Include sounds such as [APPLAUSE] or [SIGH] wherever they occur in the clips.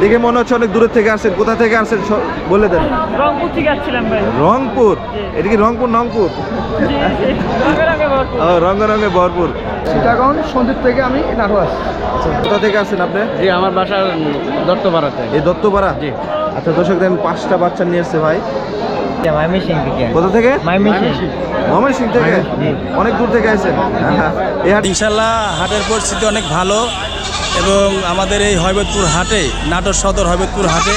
দেখে মনে হচ্ছে অনেক দূরের থেকে আসেন কোথা থেকে আসছেন? বলে দেন। রংপুর থেকে আসছিলাম ভাই। রংপুর? এটা কি রংপুর নংপুর। রঙে রঙে ভরপুর। সীতাগঞ্জ সন্দীপ থেকে আমি নাটু আসছি কোথা থেকে আসছেন আপনি? জি আমার বাসা দত্তপাড়াতে এই দত্তপাড়া? জি। আচ্ছা দর্শক আমি পাঁচটা বাচ্চা নিয়ে এসছে ভাই। কোথা থেকে? ময়মনসিং। থেকে? অনেক দূর থেকে আসেন [LAUGHS] ইনশাল্লাহ হাটের পরিস্থিতি অনেক ভালো এবং আমাদের এই হয়বতপুর হাটে নাটোর সদর হয়বতপুর হাটে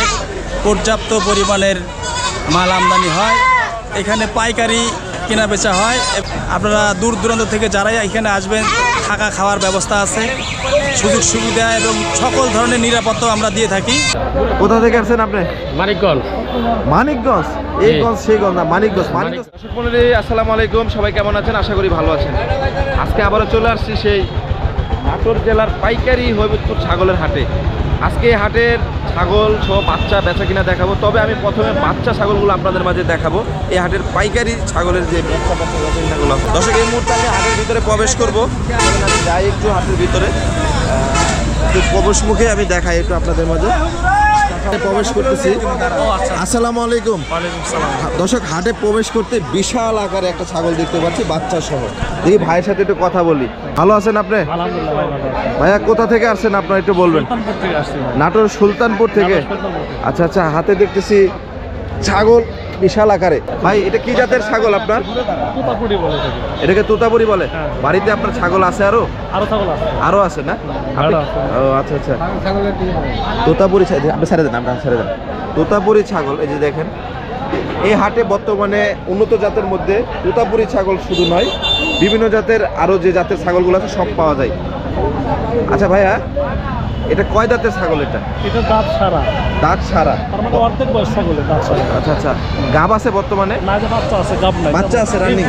পর্যাপ্ত পরিমাণের মাল আমদানি হয়। এখানে পাইকারি কেনা বেচা হয়। আপনারা দূর দূরান্ত থেকে যারাই এখানে আসবেন থাকা খাওয়ার ব্যবস্থা আছে সুযোগ সুবিধা এবং সকল ধরনের নিরাপত্তা আমরা দিয়ে থাকি। কোথা থেকে আসছেন আপনি? মানিকগঞ্জ। মানিকগঞ্জ? এই গঞ্জ সেই গঞ্জ না মানিকগঞ্জ মানিকগঞ্জ। আসসালামু আলাইকুম সবাই কেমন আছেন? আশা করি ভালো আছেন। আজকে আবারও চলে আসছি সেই নাটোর জেলার পাইকারি হবিবপুর ছাগলের হাটে। আজকে এই হাটের ছাগল সহ বাচ্চা বেচা কিনা দেখাবো। তবে আমি প্রথমে বাচ্চা ছাগলগুলো আপনাদের মাঝে দেখাবো। এই হাটের পাইকারি ছাগলের যে বাচ্চা বাচ্চা বেচা কিনাগুলো দর্শক, এই মুহূর্তে আমি হাটের ভিতরে প্রবেশ করব। আমি যাই একটু হাটের ভিতরে। প্রবেশ মুখে আমি দেখাই একটু আপনাদের মাঝে। প্রবেশ করতেছি। আসসালামু আলাইকুম। দর্শক হাটে প্রবেশ করতে বিশাল আকারে একটা ছাগল দেখতে পাচ্ছি বাচ্চা সহ। এই ভাইয়ের সাথে একটু কথা বলি। ভালো আছেন আপনি? ভাইয়া কোথা থেকে আসছেন আপনার একটু বলবেন? নাটোর সুলতানপুর থেকে। আচ্ছা আচ্ছা হাতে দেখতেছি ছাগল। বিশাল আকারে। ভাই এটা কি জাতের ছাগল আপনার? এটাকে। তোতাপুরি বলে? বাড়িতে আপনার ছাগল আছে আরও? আরও ছাগল আছে। আরও আছে না। ও আচ্ছা আচ্ছা। তোতাপুরি ছাগল আপনি ছেড়ে দেন আমরা ছেড়ে দেন। তোতাপুরি ছাগল এই যে দেখেন। এই হাটে বর্তমানে উন্নত জাতের মধ্যে তোতাপুরি ছাগল শুধু নয় বিভিন্ন জাতের আরও যে জাতের ছাগলগুলো আছে সব পাওয়া যায়। আচ্ছা ভাইয়া এটা কয় দাঁতের ছাগল এটা? এটা দাঁত সারা। দাঁত সারা। তার মানে অর্ধেক বয়স ছাগলের দাঁত সারা। আচ্ছা আচ্ছা। গাব আছে বর্তমানে? না যে বাচ্চা আছে গাব নাই। বাচ্চা আছে রানিং।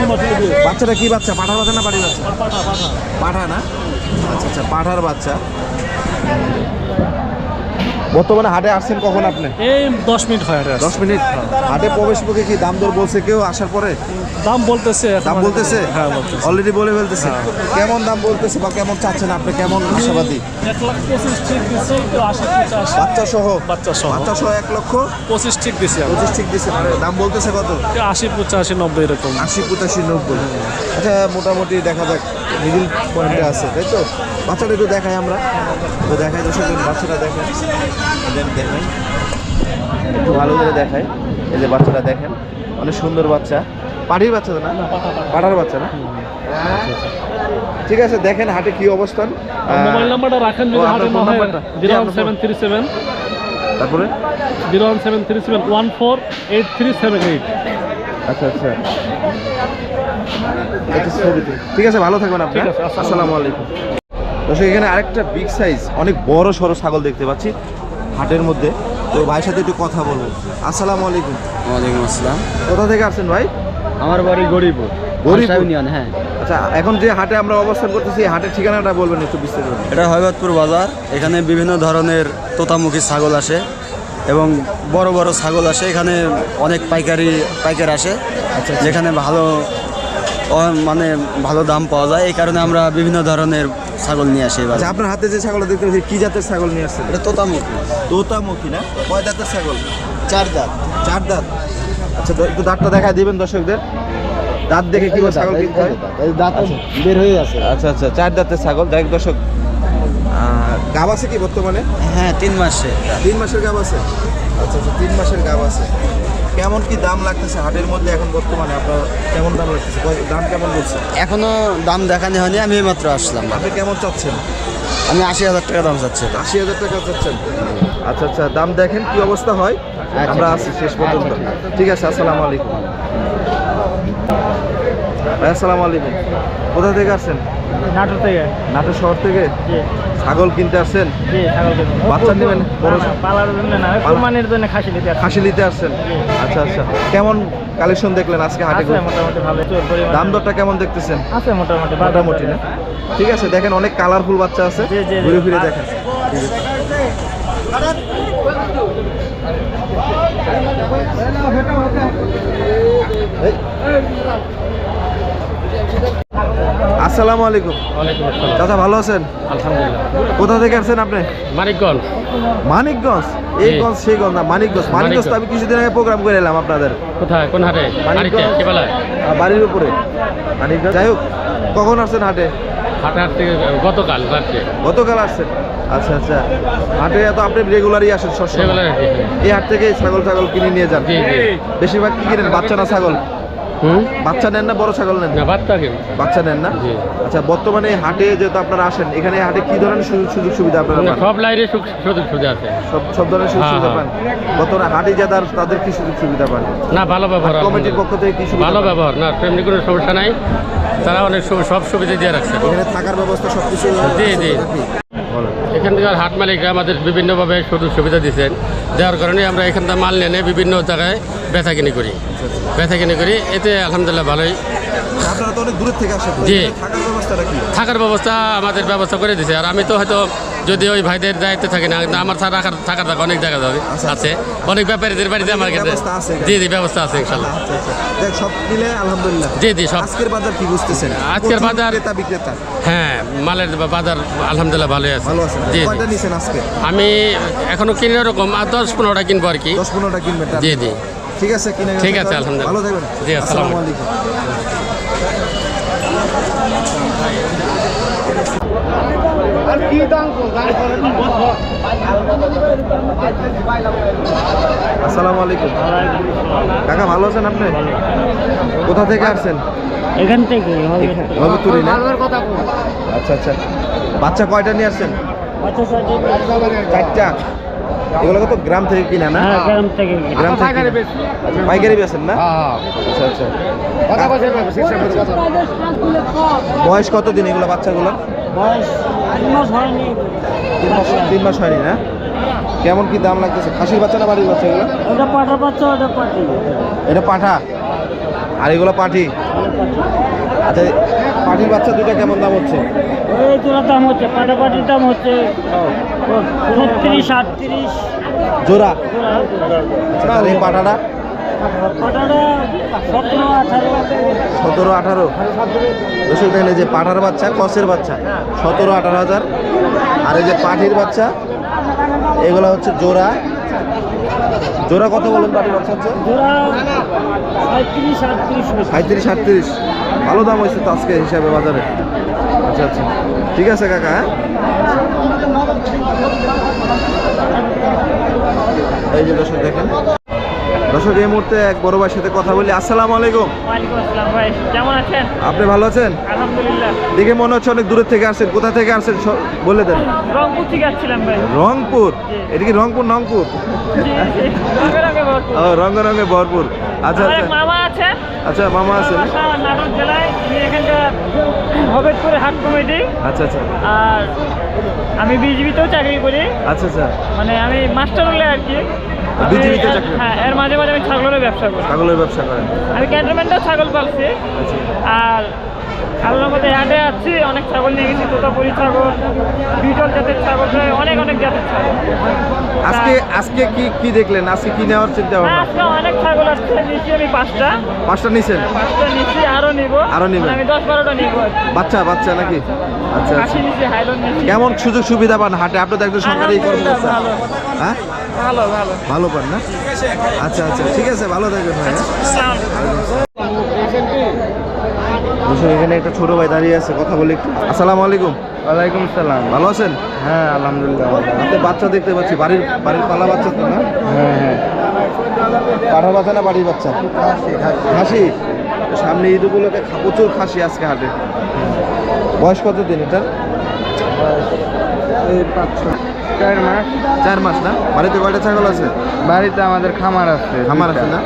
বাচ্চাটা কি বাচ্চা? পাঠার বাচ্চা না বাড়ি বাচ্চা? পাঠা পাঠা পাঠা না? আচ্ছা আচ্ছা পাঠার বাচ্চা। বর্তমানে হাটে আসছেন কখন আপনি? এই দশ মিনিট হয় আর দশ মিনিট। হাটে প্রবেশ মুখে কি দাম দর বলছে কেউ আসার পরে? দাম বলতেছে দাম বলতেছে? হ্যাঁ অলরেডি বলে ফেলতেছে। কেমন দাম বলতেছে বা কেমন চাচ্ছেন আপনি? কেমন আশাবাদী? এক লাখ পঁচিশ ঠিক দিচ্ছে বাচ্চা সহ? বাচ্চা সহ। বাচ্চা সহ এক লক্ষ? পঁচিশ ঠিক দিছি পঁচিশ ঠিক দিচ্ছে মানে দাম বলতেছে কত? আশি পঁচাশি নব্বই এরকম। আশি পঁচাশি নব্বই। আচ্ছা মোটামুটি দেখা যাক। মিডিল পয়েন্টে আছে তাই তো? বাচ্চাটা একটু দেখাই আমরা। তো দেখাই দর্শক বাচ্চাটা দেখাই আমি দেখাই একটু ভালো করে দেখাই। এই যে বাচ্চাটা দেখেন অনেক সুন্দর বাচ্চা। পাটির বাচ্চা তো না? পাঠার বাচ্চা। না? ঠিক আছে দেখেন হাটে কি অবস্থান। মোবাইল নাম্বারটা রাখেন যদি ফোন না হয়। নাম্বারটা? জি, জিরো ওয়ান আপনার সেভেন থ্রি সেভেন। তারপরে? Zero one seven three seven one four eight three seven eight আচ্ছা আচ্ছা এটা ছবিতে। ঠিক আছে ভালো থাকবেন আপনি হ্যাঁ? আসসালামু আলাইকুম। দর্শক এখানে আরেকটা বিগ সাইজ অনেক বড় সড়ো ছাগল দেখতে পাচ্ছি হাটের মধ্যে। তো ভাইয়ের সাথে একটু কথা বলব। আসসালামু আলাইকুম। ওয়ালাইকুম আসসালাম। কোথা থেকে আসছেন ভাই? আমার বাড়ি গরিবপুর গরিবপুর? ইউনিয়ন হ্যাঁ। আচ্ছা এখন যে হাটে আমরা অবস্থান করতেছি এই হাটের ঠিকানাটা বলবেন একটু বিস্তারিত। এটা হয়বতপুর বাজার। এখানে বিভিন্ন ধরনের তোতামুখী ছাগল আসে এবং বড় বড় ছাগল আসে। এখানে অনেক পাইকারি পাইকার আসে যেখানে ভালো মানে ভালো দাম পাওয়া যায়। এই কারণে আমরা বিভিন্ন ধরনের ছাগল নিয়ে আসি এবার আচ্ছা আপনার হাতে যে ছাগল দেখতে পাচ্ছি কি জাতের ছাগল নিয়ে আসছেন? এটা তোতামুখী। তোতামুখী না? কয় দাঁতের ছাগল? চার দাঁত। চার দাঁত। আচ্ছা একটু দাঁতটা দেখায় দিবেন দর্শকদের। দাঁত দেখে কি ছাগল কিনতে হয়? দাঁত বের হয়ে আছে আচ্ছা আচ্ছা চার দাঁতের ছাগল। যাই হোক দর্শক গাব আছে কি বর্তমানে? হ্যাঁ তিন মাসে। তিন মাসের গাব আছে? আচ্ছা আচ্ছা তিন মাসের গাব আছে। কেমন কি দাম লাগতেছে হাটের মধ্যে এখন বর্তমানে? আপনার কেমন দাম লাগতেছে? দাম কেমন বলছে এখনও দাম দেখানি হয়নি আমি মাত্র আসলাম। আপনি কেমন চাচ্ছেন? আমি আশি হাজার টাকা দাম চাচ্ছি। আশি হাজার টাকা চাচ্ছেন? আচ্ছা আচ্ছা দাম দেখেন কি অবস্থা হয়। আমরা আছি শেষ পর্যন্ত। ঠিক আছে আসসালামু আলাইকুম। ভাই আসসালামু আলাইকুম। কোথা থেকে আসছেন? নাটোর থেকে। নাটোর শহর থেকে? জি। ছাগল কিনতে আসছেন। বাচ্চা নেবেন? পালার জন্য খাসি আসছি। খাসি নিতে আসছেন আচ্ছা আচ্ছা কেমন কালেকশন দেখলেন আজকে হাটে আছে মোটামুটি ভালো দাম দরটা কেমন দেখতেছেন আছে মোটামুটি মোটামুটি না ঠিক আছে দেখেন অনেক কালারফুল বাচ্চা আছে। ঘুরে ফিরে দেখেন এই। আসসালামু আলাইকুম। চাচা ভালো আছেন? আলহামদুলিল্লাহ। কোথা থেকে আসছেন আপনি? মানিকগঞ্জ। মানিকগঞ্জ? এই গঞ্জ সেই গঞ্জ না মানিকগঞ্জ। মানিকগঞ্জ। আমি কিছুদিন আগে প্রোগ্রাম করে এলাম আপনাদের। কোথায়? কোন হাটে? মানিকগঞ্জ। বাড়ির উপরে। মানিকগঞ্জ। যাই হোক কখন আসছেন হাটে? হাটে হাট থেকে গতকাল রাত্রে গতকাল আসছেন? আচ্ছা আচ্ছা। হাটে তো আপনি রেগুলারই আসেন সবসময়? এই হাট থেকে ছাগল ছাগল কিনে নিয়ে যান। বেশিরভাগ কি কিনেন বাচ্চা না ছাগল? বাচ্চা নেন না বড় ছাগল নেন? না বাচ্চা কি বাচ্চা নেন না? আচ্ছা বর্তমানে হাটে যেহেতু আপনারা আসেন এখানে হাটে কি ধরনের সুযোগ সুযোগ সুবিধা আপনারা মানে পান? সব লাইনে সুযোগ সুবিধা আছে। সব সব ধরনের সুযোগ হ্যাঁ, সুবিধা হ্যাঁ। পান? বর্তমানে হাটে যাদের তাদের কি সুযোগ সুবিধা পান? না ভালো ব্যবহার কমিটির পক্ষ থেকে কি ভালো ব্যবহার না তেমনি কোনো সমস্যা নাই। তারা অনেক সব সুবিধা দিয়ে রাখছে। এখানে থাকার ব্যবস্থা সব কিছু জি, জি। এখান থেকে হাট মালিকরা আমাদের বিভিন্নভাবে সুযোগ সুবিধা দিচ্ছেন দেওয়ার কারণে আমরা এখান থেকে মাল নিয়ে বিভিন্ন জায়গায় বেচা কিনি করি। বেচা কিনি করি এতে আলহামদুলিল্লাহ ভালোই। আপনারা তো অনেক দূরের থেকে আসেন জি। থাকার ব্যবস্থাটা কি? থাকার ব্যবস্থা আমাদের ব্যবস্থা করে দিছে আর আমি তো হয়তো যদি ওই ভাইদের দায়িত্ব থাকে না কিন্তু আমার রাখার থাকার জায়গা অনেক জায়গা যাবে আছে। অনেক ব্যাপারীদের বাড়িতে আমার কাছে? জি জি ব্যবস্থা আছে ইনশাল্লাহ। আচ্ছা আচ্ছা। দেখ সব মিলে আলহামদুলিল্লাহ। জি জি সব আজকের বাজার কি বুঝতেছেন? আজকের বাজার- ক্রেতা বিক্রেতা। হ্যাঁ মালের বাজার আলহামদুলিল্লাহ ভালোই আছে। ভালো আছে। জি জি। কয়টা নিছেন আজকে? আমি এখনও কিনে রকম আর দশ পনেরোটা কিনবো আর কি। দশ পনেরোটা কিনবেন জি জি। ঠিক আছে কিনে ঠিক আছে, আলহামদুলিল্লাহ। ভালো থাকবেন। জি, আসসালামু আলাইকুম। আসসালামু আলাইকুম কাকা ভালো আছেন আপনি কোথা থেকে আসছেন এখান থেকে না আচ্ছা আচ্ছা বাচ্চা কয়টা নিয়ে আসছেন চারটা এগুলো তো গ্রাম থেকে কিনা না হ্যাঁ গ্রাম থেকে গ্রাম থেকে? আচ্ছা, পাইকারি বেছেন না আচ্ছা আচ্ছা বয়স কত দিন এগুলো বাচ্চাগুলো বয়স মাস হয়নি। তিন মাস হয়নি না? কেমন কি দাম লাগতেছে? খাসির বাচ্চা না বাড়ির বাচ্চা এগুলো? ওটা পাঠা বাচ্চা ওটা পাঠি। এটা পাঠা? আর এগুলো পাঠি? আচ্ছা পাঠির বাচ্চা দুটা কেমন দাম হচ্ছে? এই তোলার দাম হচ্ছে পাঠা পাটির দাম হচ্ছে ছত্রিশ আটত্রিশ। জোড়া? আচ্ছা এই পাঠাটা সতেরো, আঠারো। দর্শক, দেখেন এই যে পাঠার বাচ্চা, কসের বাচ্চা। সতেরো, আঠারো হাজার। আর এই যে পাঠির বাচ্চা, এগুলো হচ্ছে জোড়া। জোড়া কত বলেন পাঠির বাচ্চা হচ্ছে? সাঁত্রিশ সাঁত্রিশ ভালো দাম হয়েছে তো আজকে হিসাবে বাজারে। আচ্ছা আচ্ছা। ঠিক আছে, কাকা হ্যাঁ? এই যে দর্শক, দেখেন। দর্শক এই মুহূর্তে এক বড় ভাইয়ের সাথে কথা বলি। আসসালামু আলাইকুম। ভাই কেমন আছেন? আপনি ভালো আছেন? আলহামদুলিল্লাহ। দেখে মনে হচ্ছে অনেক দূরের থেকে আসছেন। কোথা থেকে আসছেন? বলে দেন। রংপুর থেকে আসছিলাম ভাই। রংপুর? এটা কি রংপুর নংপুর রঙে রঙে ভরপুর। আচ্ছা আমার এক আচ্ছা মামা আছে আচ্ছা মামা বাসা জেলায়। উনি হাট কমিটি। আচ্ছা আচ্ছা। আর আমি বিজিবিতেও চাকরি করি। আচ্ছা আচ্ছা। মানে আমি মাস্টার হলে আর কি। বিজিবিতে চাকরি? হ্যাঁ এর মাঝে মাঝে আমি ছাগলের ব্যবসা করি। ছাগলের ব্যবসা করেন? আমি ক্যান্টনমেন্টেও ছাগল পালছি। আচ্ছা। আর আল্লাহর মধ্যে হাটে আছি অনেক ছাগল নিয়ে গেছি তোতাপুরি ছাগল বিটল জাতের ছাগল অনেক অনেক জাতের ছাগল। আজকে আজকে কি কি দেখলেন? আজকে কি নেওয়ার চিন্তা ভাবনা? আজকে অনেক ছাগল আসছে নিচ্ছি আমি পাঁচটা। পাঁচটা নিছেন? পাঁচটা নিচ্ছি আরও নিব। আরও নিবেন? মানে আমি দশ বারোটা নিব বাচ্চা বাচ্চা নাকি? আচ্ছা আচ্ছা। কেমন সুযোগ সুবিধা পান হাটে? আপনি তো একজন সরকারি কর্মকর্তা। হ্যাঁ? ভালো ভালো। ভালো পান না? আচ্ছা আচ্ছা ঠিক আছে ভালো থাকবেন ভাই হ্যাঁ? এখানে একটা ছোট ভাই দাঁড়িয়ে আছে কথা বলি একটু। আসসালামু আলাইকুম। ওয়ালাইকুম সালাম। ভালো আছেন? হ্যাঁ আলহামদুলিল্লাহ হাতে বাচ্চা দেখতে পাচ্ছি বাড়ির বাড়ির পালা বাচ্চা তো না? হ্যাঁ হ্যাঁ। পাঠা বাচ্চা না বাড়ির বাচ্চা? খাসি। সামনে ঈদ উপলক্ষে প্রচুর খাসি আজকে হাটে। বয়স কত দিন এটার? চার মাস। চার মাস না? বাড়িতে কয়টা ছাগল আছে? বাড়িতে আমাদের খামার আছে খামার আছে না?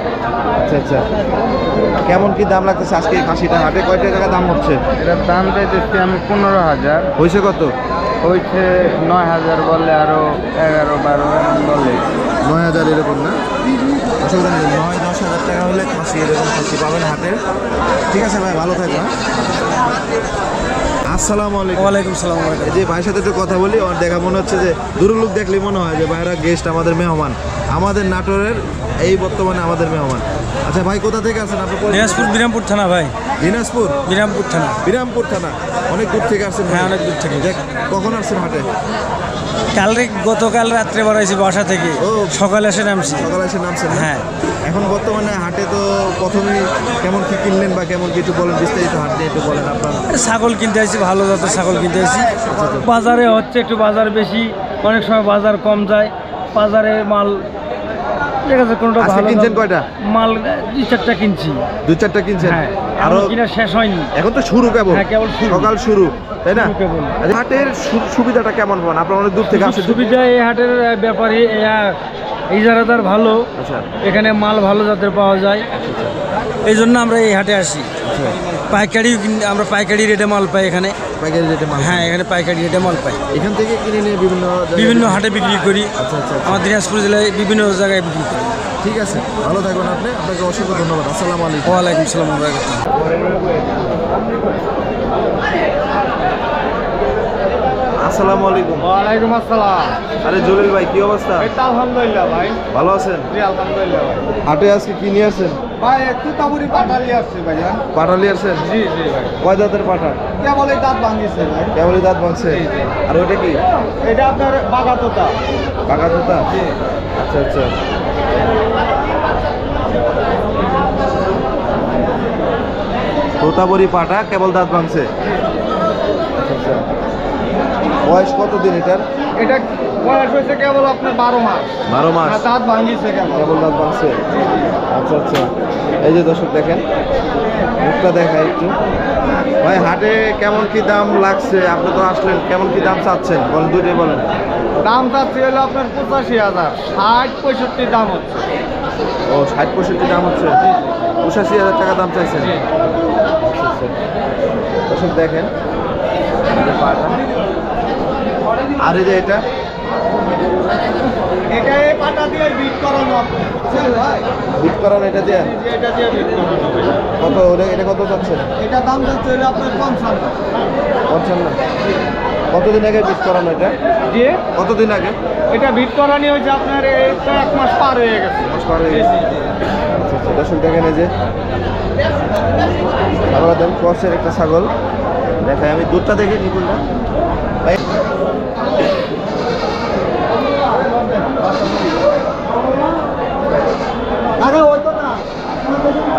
আচ্ছা আচ্ছা। কেমন কি দাম লাগতেছে আজকে এই খাসিটা? হাটে কয়টা টাকা দাম হচ্ছে? এটার দাম চাইতেছি আমি পনেরো হাজার। হয়েছে কত? হয়েছে নয় হাজার বলে আরও এগারো বারো এরকম বলে। নয় হাজার এরকম না? অসুবিধা নেই নয় দশ হাজার টাকা হলে খাসি এরকম খাসি পাবেন হাটে। ঠিক আছে ভাই ভালো থাকবে? আসসালামু আলাইকুম। ওয়ালাইকুম সালাম যে ভাইয়ের সাথে একটু কথা বলি আমার দেখা মনে হচ্ছে যে দুরুলোক দেখলে মনে হয় যে ভাইরা গেস্ট আমাদের মেহমান। আমাদের নাটোরের এই বর্তমানে আমাদের মেহমান। আচ্ছা ভাই কোথা থেকে আছেন আপনি দিনাজপুর বিরামপুর থানা ভাই। দিনাজপুর? বিরামপুর থানা। বিরামপুর থানা। অনেক দূর থেকে আসছেন। হ্যাঁ, অনেক দূর থেকে। যাক, কখন আসছেন হাটে? কাল গতকাল রাত্রে বাড়াইছি বাসা থেকে। ও। সকালে এসে নামছি। সকালে এসে নামছেন হ্যাঁ। এখন বর্তমানে হাটে তো প্রথমে কেমন কি কিনলেন বা কেমন কি একটু বলেন বিস্তারিত হাট নিয়ে একটু বলেন আপনার। ছাগল কিনতে আসছি ভালো জাতের ছাগল কিনতে আসছি বাজারে হচ্ছে একটু বাজার বেশি অনেক সময় বাজার কম যায়। বাজারে মাল ঠিক আছে কোনটা আজকে ভালো কিনছেন কয়টা? মাল দুই চারটা কিনছি। দুই চারটা কিনছেন? হ্যাঁ আরও কিনা শেষ হয়নি। এখন তো শুরু কেবল। হ্যাঁ। সকাল শুরু তাই না। আচ্ছা, হাটের সুবিধাটা কেমন পান আপনারা অনেক দূর থেকে আসেন সুবিধা এই হাটের ব্যাপারে ইজারাদার ভালো। আচ্ছা। এখানে মাল ভালো জাতের পাওয়া যায়। এই জন্য আমরা এই হাটে আসি। পাইকারি আমরা পাইকারি রেটে মাল পাই এখানে। পাইকারি রেটে মাল হ্যাঁ এখানে পাইকারি রেটে মাল পাই। এখান থেকে কিনে নিয়ে বিভিন্ন বিভিন্ন হাটে বিক্রি করি। আচ্ছা, আচ্ছা, আচ্ছা। আমার দিনাজপুর জেলায় বিভিন্ন জায়গায় বিক্রি করি। ঠিক আছে ভালো থাকবেন আপনি। আপনাকে অসংখ্য ধন্যবাদ। আসসালামু আলাইকুম। ওয়ালাইকুম সালাম রাহমাতুল্লাহ। আসসালামু আলাইকুম। ওয়ালাইকুম আসসালাম। আরে জলিল ভাই কি অবস্থা? আলহামদুলিল্লাহ ভাই। ভালো আছেন? জি আলহামদুলিল্লাহ ভাই। হাটে আজকে কি নিয়ে আসছেন ভাই একটু তাবুরি পাঠালি আসছে ভাইয়া পাটালি আসছেন জি জি ভাই। কয় দাঁতের পাঠা কে বলে দাঁত ভাঙিছে ভাই। কেবলই দাঁত ভাঙছে? আর ওইটা কি? এটা আপনার বাগাতোতা। পাকা তোতা আচ্ছা আচ্ছা। তোতাবরি পাটা কেবল দাঁত ভাঙছে? আচ্ছা আচ্ছা। বয়স কতদিন এটার? এটা বয়স হয়েছে কেবল আপনার বারো মাস। বারো মাস। দাঁত ভাঙিছে কেবল। দাঁত ভাঙছে? আচ্ছা আচ্ছা। এই যে দর্শক দেখেন মুখটা দেখা একটু। ভাই হাটে কেমন কি দাম লাগছে? আপনি তো আসলেন কেমন কি দাম চাচ্ছেন? বলেন দুইটাই বলেন। দাম চাচ্ছি হলো আপনার পঁচাশি হাজার। ষাট পঁয়ষট্টি দাম হচ্ছে। ও ষাট পঁয়ষট্টি দাম হচ্ছে? পঁচাশি হাজার টাকা দাম চাইছেন। দর্শক দেখেন আর এই যে এটা? এটা এই পাটা দিয়ে বিট করানো বিট করান এটা দিয়ে? এটা দিয়ে বিট করানো কত এটা কত চাচ্ছেন এটা দাম যাচ্ছে আপনার পঞ্চান্ন। পঞ্চান্ন। কতদিন আগে বিট করানো এটা? যে কতদিন আগে? এটা বিট করানি হয়েছে আপনার এক মাস পার হয়ে গেছে। মাস পার হয়ে গেছে। আচ্ছা আচ্ছা দর্শক দেখেন যে। ছাগল দেন ক্রসের একটা ছাগল। দেখাই আমি দুধটা দেখে নিপুণটা ভাই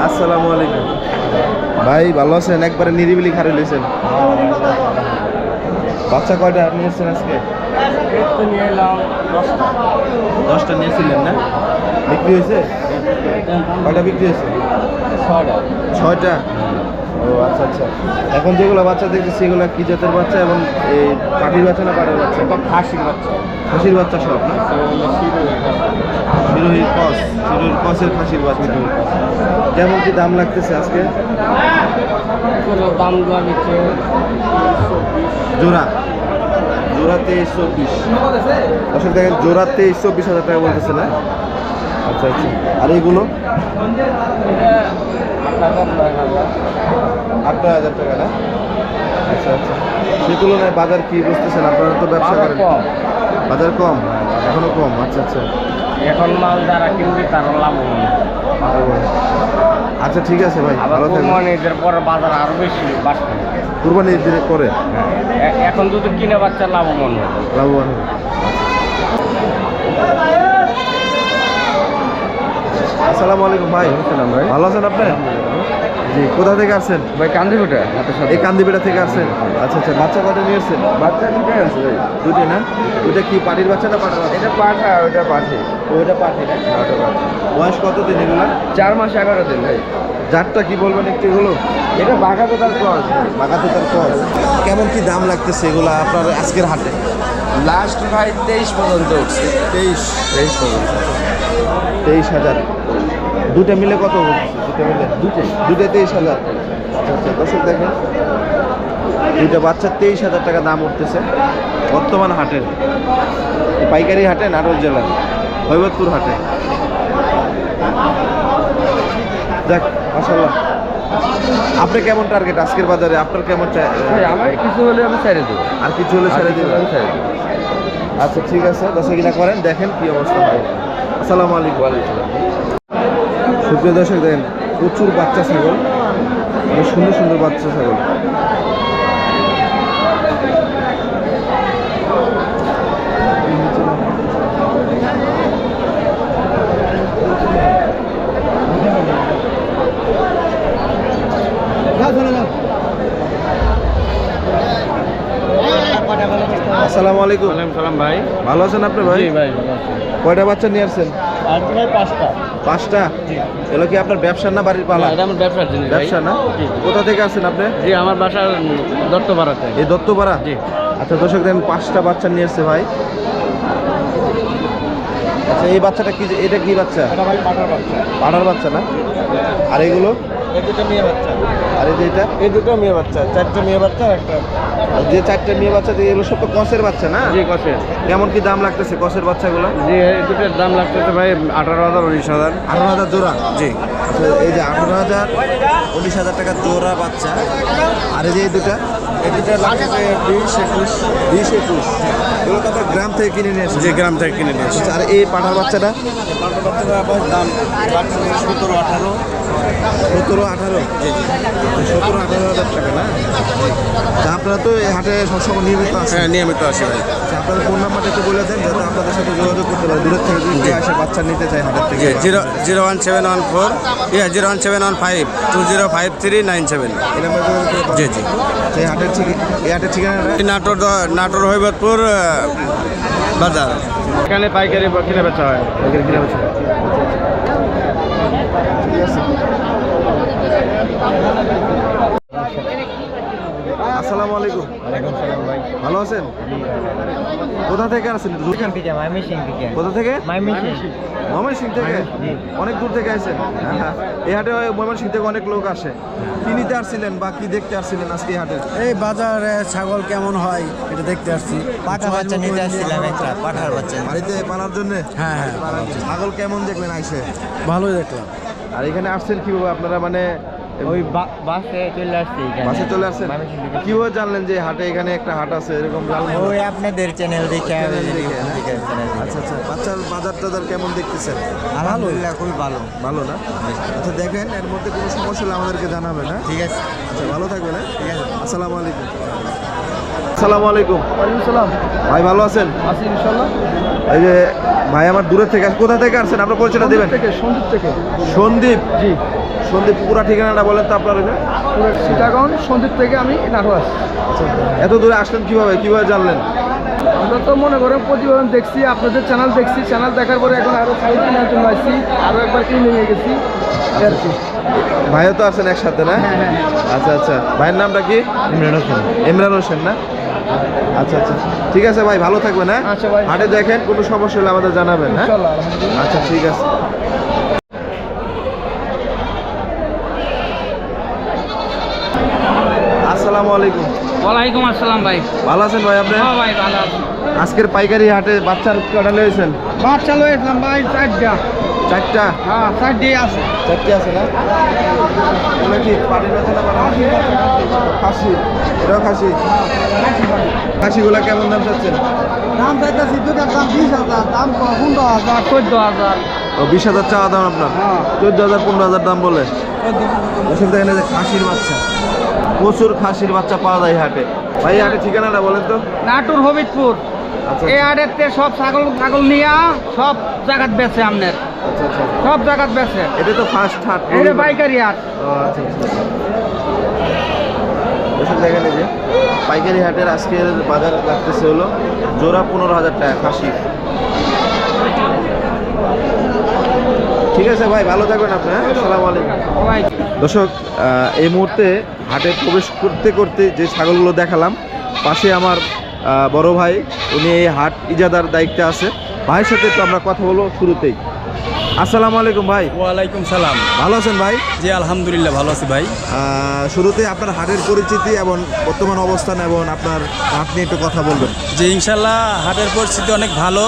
আসসালামু আলাইকুম ভাই ভালো আছেন? একবারে নিরিবিলি খারে লইছেন বাচ্চা কয়টা নিয়েছেন আজকে? দশটা। নিয়েছিলেন না? বিক্রি হয়েছে? কয়টা বিক্রি হয়েছে? ছয়টা। ও আচ্ছা আচ্ছা। এখন যেগুলো বাচ্চা দেখছি সেগুলো কি জাতের বাচ্চা এবং এই পাটির বাচ্চা না পাটের বাচ্চা? খাসির বাচ্চা। খাসির বাচ্চা সব না? শিরোহির কস শিরোহির কসের খাসির বাচ্চা। কেমন কি দাম লাগতেছে আজকে? দাম লাগছে জোড়া। জোড়া তেইশ চব্বিশ। আসলে দেখেন জোড়া তেইশ চব্বিশ হাজার টাকা বলতেছে না? আচ্ছা আচ্ছা। আর এইগুলো আট নয় হাজার টাকা না? আচ্ছা আচ্ছা। সেই তুলনায় বাজার কি বুঝতেছেন? আপনারা তো ব্যবসা করেন। বাজার কম? এখনও কম? আচ্ছা আচ্ছা। এখন মাল যারা কিনবে তারা লাভ আচ্ছা ঠিক আছে ভাই আবার ভালো থাকবেন। পরে বাজার আরও বেশি বাড়বে। কুরবানি দিনে করে এখন এখন যদি কিনে বাচ্চা লাভবান হবে লাভবান হবে। আসসালামু আলাইকুম ভাই। ভাই। ভালো আছেন আপনি? জি কোথা থেকে আসছেন? ভাই কান্দিপুটা এই কান্দিবেড়া থেকে আসছেন? আচ্ছা আচ্ছা বাচ্চা কটা নিয়ে এসছেন বাচ্চা দুটাই আছে ভাই। দুটো না? ওইটা কি পাটির বাচ্চা না পাটার এটা পাঠা ওটা পাঠে। ওইটা পাটি না? বয়স কত দিন এগুলো? চার মাস এগারো দিন ভাই। জাতটা কি বলবেন একটু এগুলো? এটা বাঘা তো তার ক্রস বাগাতে তার কস কেমন কি দাম লাগতেছে এগুলো আপনার আজকের হাটে? লাস্ট ভাই তেইশ পর্যন্ত উঠছে। তেইশ। তেইশ পর্যন্ত। তেইশ হাজার। দুটো মিলে কত হচ্ছে দুটো মিলে। দুটো দুটো তেইশ হাজার। আচ্ছা আচ্ছা দর্শক দেখেন দুইটা বাচ্চার তেইশ হাজার টাকা দাম উঠতেছে বর্তমান হাটের পাইকারি হাটে নাটোর জেলার হৈবতপুর হাটে। যাক মাসাল্লাহ আপনি কেমন টার্গেট আজকের বাজারে আপনার কেমন আমার কিছু হলে আমি ছেড়ে দেবো। আর কিছু হলে ছেড়ে দিবেন? আমি ছেড়ে দেবো। আচ্ছা ঠিক আছে। দশে কিনা করেন দেখেন কি অবস্থা হয়। আসসালামু আলাইকুম। সুপ্রিয় দর্শক দেখেন প্রচুর বাচ্চা ছাগল। অনেক সুন্দর সুন্দর বাচ্চা ছাগল। আসসালামু আলাইকুম। সালাম ভাই। ভালো আছেন আপনি ভাই? ভাই কয়টা বাচ্চা নিয়ে আসছেন? আজ ভাই পাঁচটা। পাঁচটা? এগুলো কি আপনার ব্যবসা না বাড়ির পালা? এটা আমার ব্যবসার জিনিস ব্যবসা না? কোথা থেকে আসেন আপনি? জি আমার বাসা দত্ত পাড়াতে এই দত্তপাড়া? জি। আচ্ছা দর্শক আমি পাঁচটা বাচ্চা নিয়ে এসছে ভাই। আচ্ছা এই বাচ্চাটা কি এটা কি বাচ্চা? পাড়ার বাচ্চা। না? আর এগুলো? দুটো মেয়ে বাচ্চা। আর এই যে এটা? এই দুটো মেয়ে বাচ্চা চারটে মেয়ে বাচ্চা একটা আর যে চারটে মেয়ে বাচ্চা দিয়ে এগুলো সব তো কসের বাচ্চা না? জি কষে কেমন কি দাম লাগতেছে কসের বাচ্চাগুলো? জি এই দুটোর দাম লাগতেছে ভাই আঠারো হাজার উনিশ হাজার। আঠারো হাজার জোড়া? জি। আচ্ছা এই যে আঠারো হাজার উনিশ হাজার টাকা জোড়া বাচ্চা। আর এই যে এই দুটা? এই দুটো লাগতেছে বিশ একুশ। বিশ একুশ। এগুলো তো গ্রাম থেকে কিনে নিয়ে এসেছে যে গ্রাম থেকে কিনে নিয়ে এসেছি। আচ্ছা, আর এই পাঠার বাচ্চাটা? পাঠার বাচ্চাটা দাম সতেরো আঠারো। সতেরো আঠারো। সতেরো আঠারো হাজার টাকা না? আপনারা তো এই হাটে সবসময় নিয়মিত আসেন। হ্যাঁ নিয়মিত আসি ভাই। আচ্ছা, আপনাদের ফোন নাম্বারটা একটু বলে দেন যাতে আপনাদের সাথে যোগাযোগ করতে পারে। দূরের থেকে যদি আসে বাচ্চা নিতে চায় হাটের থেকে। Zero zero one seven one four yeah zero one seven one five two zero five three nine seven. এই নাম্বার। জি জি। আচ্ছা, এই হাটের ঠিক এই হাটের ঠিকানাটা? নাটোর নাটোর হৈবতপুর বাজার। এখানে পাইকারি কিনে বেচা হয়। ওইখানে কিনে বসে ঠিক আসসালামু আলাইকুম। ভালো আছেন? কোথা থেকে আসেন এখান থেকে ময়মনসিং থেকে। কোথা থেকে? ময়মনসিং ময়মনসিং থেকে? অনেক দূর থেকে আসেন হ্যাঁ এই হাটে ময়মনসিং থেকে অনেক লোক আসে। কি নিতে আসছিলেন বা কি দেখতে আসছিলেন আজকে হাটে? এই বাজারে ছাগল কেমন হয় এটা দেখতে আসছি। পাঠা বাচ্চা নিতে আসছিলাম একটা পাঠার বাচ্চা বাড়িতে পালার জন্য? হ্যাঁ, হ্যাঁ, ছাগল কেমন দেখলেন আইসে? ভালোই দেখলাম। আর এখানে আসছেন কীভাবে আপনারা? মানে ওই বা- বাসে চলে আসছি বাসে চলে থেকে। কীভাবে জানলেন যে হাটে এখানে একটা হাট আছে? এরকম? ওই আপনাদের চ্যানেল দেখে। আচ্ছা আচ্ছা। বাচ্চার বাজার টাজার কেমন দেখতেছেন? আলহামদুলিল্লাহ খুবই ভালো। ভালো না? আচ্ছা দেখেন এর মধ্যে কোনো সমস্যা হলে আমাদেরকে জানাবেন হ্যাঁ? ঠিক আছে। আচ্ছা ভালো থাকবেন হ্যাঁ? ঠিক আছে। আসসালামু আলাইকুম। আসসালামু আলাইকুম। সালাম। ভাই ভালো আছেন? আছি এই যে ভাই আমার দূরের থেকে কোথা থেকে আসছেন? আপনার পরিচয়টা দেবেন। থেকে সন্দীপ থেকে। সন্দীপ? জি। সন্দীপ পুরা ঠিকানাটা বলেন তো আপনার ওইটা? সীতাগঞ্জ সন্দীপ থেকে আমি নাটোর আসছি। এত দূরে আসলেন কীভাবে? কীভাবে জানলেন? আমরা তো মনে করেন প্রতিবেদন দেখছি আপনাদের চ্যানেল দেখছি চ্যানেল দেখার পরে এখন আরও সাইড কেনার জন্য আসছি আরও একবার কিনে নিয়ে গেছি। ভাইও তো আছেন একসাথে না? আচ্ছা আচ্ছা। ভাইয়ের নামটা কি? ইমরান হোসেন। ইমরান হোসেন না? আচ্ছা আচ্ছা। ঠিক আছে ভাই ভালো থাকবেন হ্যাঁ? আচ্ছা ভাই। হাটে দেখেন কোনো সমস্যা হলে আমাদের জানাবেন হ্যাঁ? আচ্ছা ঠিক আছে। আসসালামু আলাইকুম। ওয়ালাইকুম আসসালাম ভাই। ভালো আছেন ভাই আপনি? হ্যাঁ ভাই ভালো আছি। আজকের পাইকারি হাটে বাচ্চার কটা লয়েছেন বাচ্চা লয়েছিলাম ভাই চারটা। চারটা? হ্যাঁ চারটে আছে। চারটে আছে না? এগুলো কি পাটির ব্যথা না পাটা খাসি। এটাও খাসি? খাসিগুলা কেমন দাম চাচ্ছেন? দাম চাইতেছি দুটার দাম বিশ হাজার দাম পনেরো হাজার। চোদ্দ হাজার। ও বিশ হাজার চাওয়া দাম আপনার? হ্যাঁ। চোদ্দ হাজার পনেরো হাজার দাম বলে? ওষুধ দেখেন যে খাসির বাচ্চা। প্রচুর খাসির বাচ্চা পাওয়া যায় হাটে। ভাই হাটে ঠিকানাটা বলেন তো। নাটোর হবিদপুর আচ্ছা এই আড়েতে সব ছাগল ছাগল নিয়া সব জায়গাত বেচে আমনের। আচ্ছা আচ্ছা। সব জায়গাত বেচে। এটা তো ফার্স্ট হাট এটা পাইকারি হাট। আচ্ছা আচ্ছা দেখেন এই যে। পাইকারি হাটের আজকের বাজার লাগতেছে হলো জোড়া পনেরো হাজার টাকা খাসি ঠিক আছে ভাই ভালো থাকবেন আপনি হ্যাঁ? আসসালামু আলাইকুম। দর্শক এই মুহূর্তে হাটে প্রবেশ করতে করতে যে ছাগলগুলো দেখালাম পাশে আমার বড় ভাই উনি এই হাট ইজাদার দায়িত্বে আছে। ভাইয়ের সাথে তো আমরা কথা বলব শুরুতেই। আসসালামু আলাইকুম ভাই। ওয়ালাইকুম সালাম। ভালো আছেন ভাই? জি আলহামদুলিল্লাহ ভালো আছি ভাই। আহ, শুরুতে আপনার হাটের পরিচিতি এবং বর্তমান অবস্থান এবং আপনার হাট নিয়ে একটু কথা বলবেন। যে ইনশাল্লাহ হাটের পরিস্থিতি অনেক ভালো।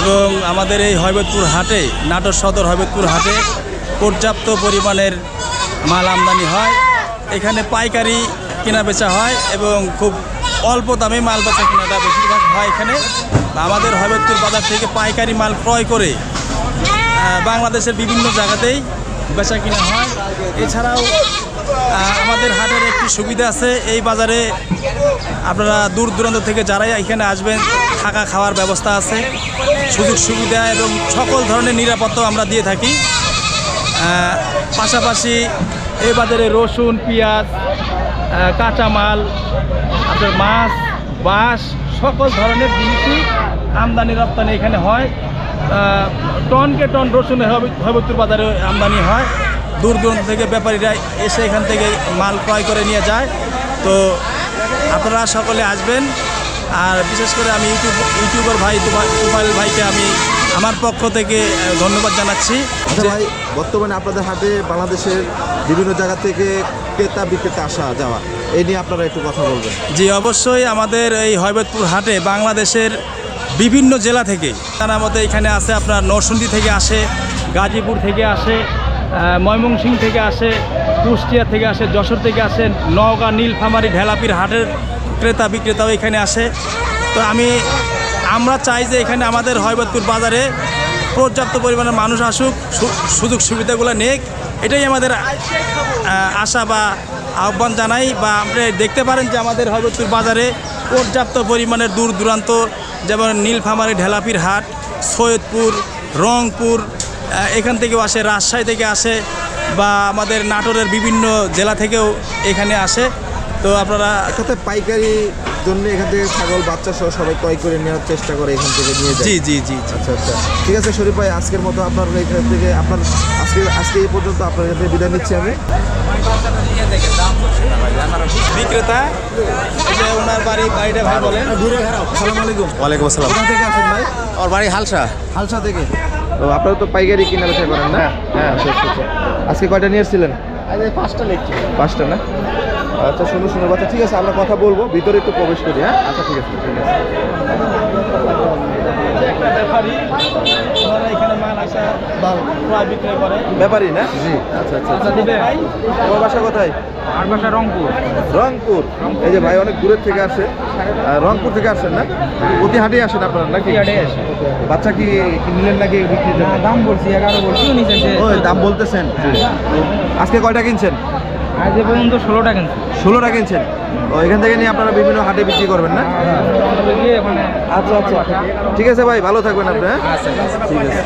এবং আমাদের এই হৈবতপুর হাটে, নাটোর সদর হৈবতপুর হাটে পর্যাপ্ত পরিমাণের মাল আমদানি হয়। এখানে পাইকারি কেনা বেচা হয় এবং খুব অল্প দামে মাল বেচা কেনাটা বেশিরভাগ হয় এখানে। আমাদের হয়বত্তর বাজার থেকে পাইকারি মাল ক্রয় করে বাংলাদেশের বিভিন্ন জায়গাতেই বেচা কিনা হয়। এছাড়াও আমাদের হাটের একটি সুবিধা আছে। এই বাজারে আপনারা দূর দূরান্ত থেকে যারাই এখানে আসবেন, থাকা খাওয়ার ব্যবস্থা আছে। সুযোগ সুবিধা এবং সকল ধরনের নিরাপত্তাও আমরা দিয়ে থাকি। পাশাপাশি এই বাজারে রসুন, পেঁয়াজ কাঁচামাল, আপনার মাছ, বাঁশ, সকল ধরনের জিনিসই আমদানি রপ্তানি এখানে হয়। টনকে টন রসুন হবিবপুর বাজারে আমদানি হয়। দূর দূরান্ত থেকে ব্যাপারীরা এসে এখান থেকে মাল ক্রয় করে নিয়ে যায়। তো আপনারা সকলে আসবেন। আর বিশেষ করে আমি ইউটিউব ইউটিউবার ভাই তুফাইল ভাইকে আমি আমার পক্ষ থেকে ধন্যবাদ জানাচ্ছি। আচ্ছা ভাই বর্তমানে আপনাদের হাটে বাংলাদেশের বিভিন্ন জায়গা থেকে ক্রেতা বিক্রেতা আসা যাওয়া এই নিয়ে আপনারা একটু কথা বলবেন। জি অবশ্যই আমাদের এই হয়বতপুর হাটে বাংলাদেশের বিভিন্ন জেলা থেকে। তারা মধ্যে এখানে আছে আপনার নরসিংদী থেকে আসে, গাজীপুর থেকে আসে ময়মনসিংহ থেকে আসে, কুষ্টিয়া থেকে আসে, যশোর থেকে আসে, নওগাঁ, নীলফামারি ঢেলাপির হাটের ক্রেতা বিক্রেতাও এখানে আসে। তো আমি, আমরা চাই যে এখানে আমাদের হয়বতপুর বাজারে পর্যাপ্ত পরিমাণে মানুষ আসুক সুযোগ সুবিধাগুলো নেক। এটাই আমাদের আশা বা আহ্বান জানাই বা আপনি দেখতে পারেন যে আমাদের হয়বতপুর বাজারে পর্যাপ্ত পরিমাণের দূর দূরান্ত যেমন নীলফামারী ঢেলাপির হাট সৈয়দপুর রংপুর এখান থেকেও আসে রাজশাহী থেকে আসে বা আমাদের নাটোরের বিভিন্ন জেলা থেকেও এখানে আসে। তো আপনারা এক্ষেত্রে পাইকারি জন্য এখান থেকে ছাগল বাচ্চা সহ সবাই ক্রয় করে নেওয়ার চেষ্টা করে এখান থেকে নিয়ে যায়। জি জি জি জি। আচ্ছা আচ্ছা। ঠিক আছে শরীফ ভাই আজকের মতো আপনার এখান থেকে আপনার আজকে আজকে এই পর্যন্ত আপনার এখান থেকে বিদায় নিচ্ছি আমি। বিক্রেতা যে ওনার বাড়ি বাড়িটা ভাই বলেন আসসালামু আলাইকুম ওয়ালাইকুম আসসালাম কোথা থেকে আছেন ভাই ওর বাড়ি হালসা হালসা থেকে তো আপনারা তো পাইকারি কিনা বেচা করেন না হ্যাঁ আচ্ছা আচ্ছা আচ্ছা। আজকে কয়টা নিয়ে এসেছিলেন পাঁচটা পাঁচটা না আচ্ছা শুনুন শুনুন বাচ্চা ঠিক আছে আমরা কথা বলব ভিতরে একটু প্রবেশ করি হ্যাঁ আচ্ছা ঠিক আছে ঠিক আছে ব্যাপারী এখানে মাল আসা বা ক্রয় বিক্রয় করে ব্যাপারই না জি আচ্ছা আচ্ছা আচ্ছা বাসা কোথায় আর বাসা রংপুর। রংপুর। এই যে ভাই অনেক দূরের থেকে আসে। রংপুর থেকে আসেন না? প্রতি হাটে আসেন আপনারা নাকি? বাচ্চা কি কি নিলেন নাকি বিক্রির জন্য দাম বলছি এগারো বলছি ওই দাম বলতেছেন। আজকে কয়টা কিনছেন? আজ পর্যন্ত ষোলোটা কিনছি। ষোলোটা কিনছেন? ও এখান থেকে নিয়ে আপনারা বিভিন্ন হাটে বিক্রি করবেন না? আচ্ছা আচ্ছা। ঠিক আছে ভাই ভালো থাকবেন আপনি হ্যাঁ? ঠিক আছে।